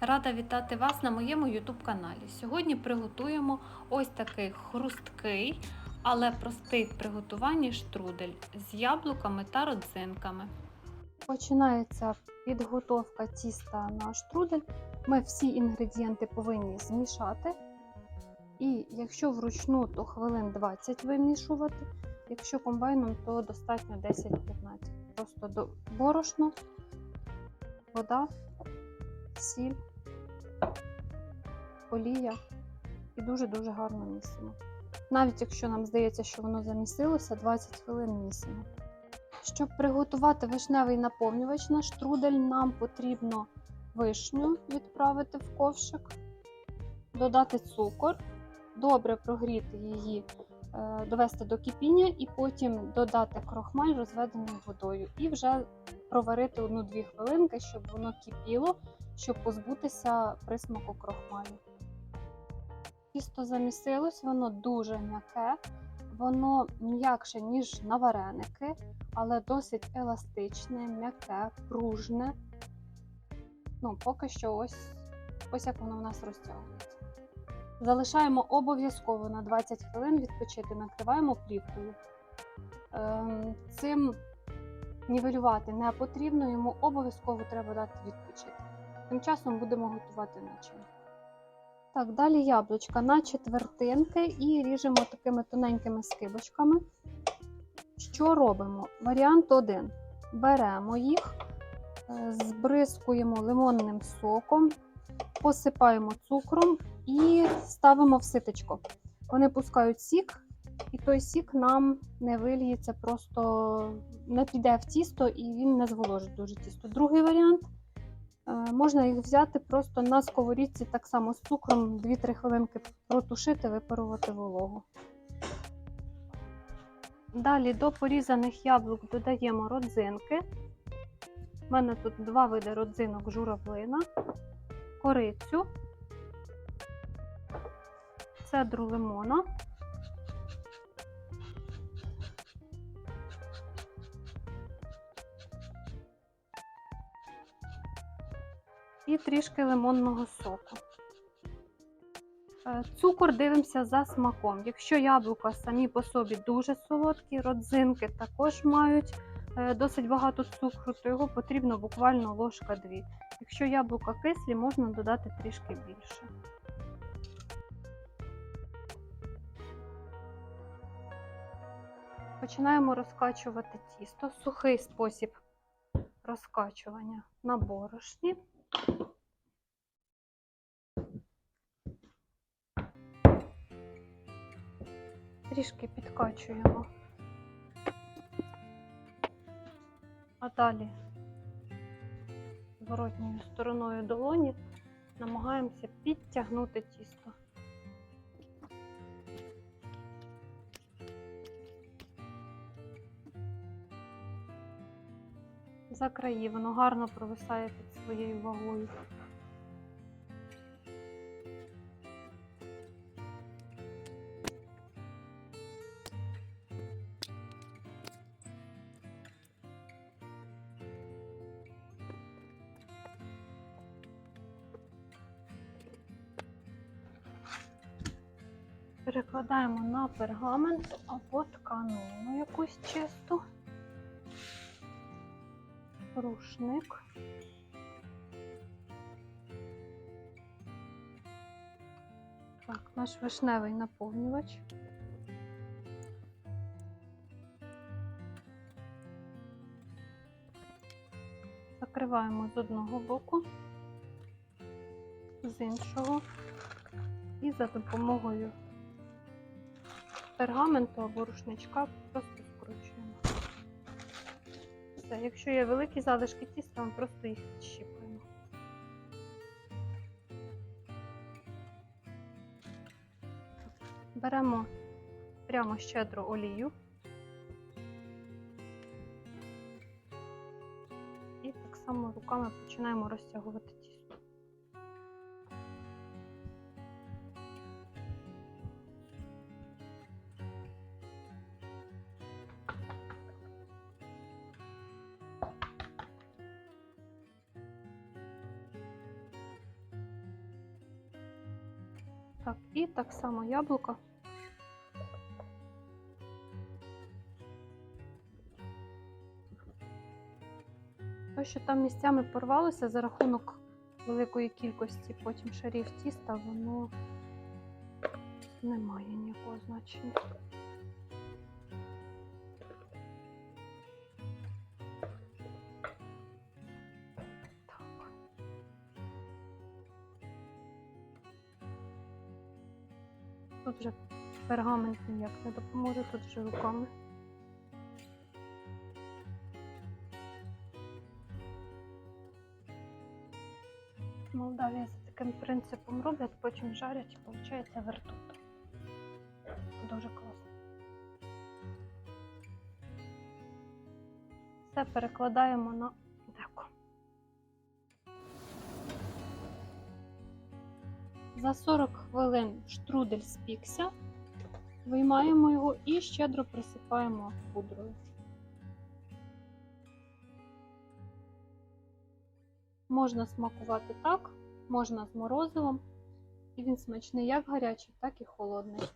Рада вітати вас на моєму YouTube каналі. Сьогодні приготуємо ось такий хрусткий, але простий в приготуванні штрудель з яблуками та родзинками. Починається підготовка тіста на штрудель. Ми всі інгредієнти повинні змішати. І якщо вручну, то хвилин 20 вимішувати. Якщо комбайном, то достатньо 10-15. Просто до борошно, вода, сіль, олія і дуже-дуже гарно місимо. Навіть якщо нам здається, що воно замісилося, 20 хвилин місимо. Щоб приготувати вишневий наповнювач на штрудель, нам потрібно вишню відправити в ковшик, додати цукор, добре прогріти її, довести до кипіння і потім додати крохмаль розведений водою і вже проварити 1-2 хвилинки, щоб воно кипіло, щоб позбутися присмаку крохмалю. Тісто замісилось, воно дуже м'яке, воно м'якше, ніж на вареники, але досить еластичне, м'яке, пружне. Ну, поки що ось, ось як воно в нас розтягується. Залишаємо обов'язково на 20 хвилин відпочити, накриваємо плівкою. Ем, Цим нівелювати не потрібно, йому обов'язково треба дати відпочити. Тим часом будемо готувати начинку. Так, далі яблучка на четвертинки і ріжемо такими тоненькими скибочками. Що робимо? Варіант один. Беремо їх, е, збризкуємо лимонним соком, посипаємо цукром і ставимо в ситечко. Вони пускають сік, і той сік нам не вильється, просто не піде в тісто і він не зволожить дуже тісто. Другий варіант е, можна їх взяти просто на сковорідці, так само з цукром 2-3 хвилинки протушити, випарувати вологу. Далі до порізаних яблук додаємо родзинки. У мене тут два види родзинок журавлина, корицю, цедру лимона. І трішки лимонного соку. Е, Цукор дивимося за смаком. Якщо яблука самі по собі дуже солодкі, родзинки також мають е, досить багато цукру, то його потрібно буквально ложка дві. Якщо яблука кислі, можна додати трішки більше. Починаємо розкачувати тісто. Сухий спосіб розкачування на борошні. Трішки підкачуємо. А далі зворотньою стороною долоні намагаємося підтягнути тісто. За краї воно гарно провисає під своєю вагою. Перекладаємо на пергамент або тканину якусь чисту. Рушник. Так, наш вишневий наповнювач. Закриваємо з одного боку, з іншого і за допомогою пергаменту або рушничка просто скручуємо. Все, якщо є великі залишки тіста, ми просто їх відщіпуємо. Беремо прямо щедру олію і так само руками починаємо розтягувати Так, і так само яблуко. То, що там місцями порвалося за рахунок великої кількості потім шарів тіста, воно не має ніякого значення. Тут вже пергамент ніяк не допоможе, тут вже руками. В Молдавії за таким принципом роблять, потім жарять і виходить вертут. Дуже класно. Все перекладаємо на За 40 хвилин штрудель спікся, виймаємо його і щедро присипаємо пудрою. Можна смакувати так, можна з морозивом, і він смачний як гарячий, так і холодний.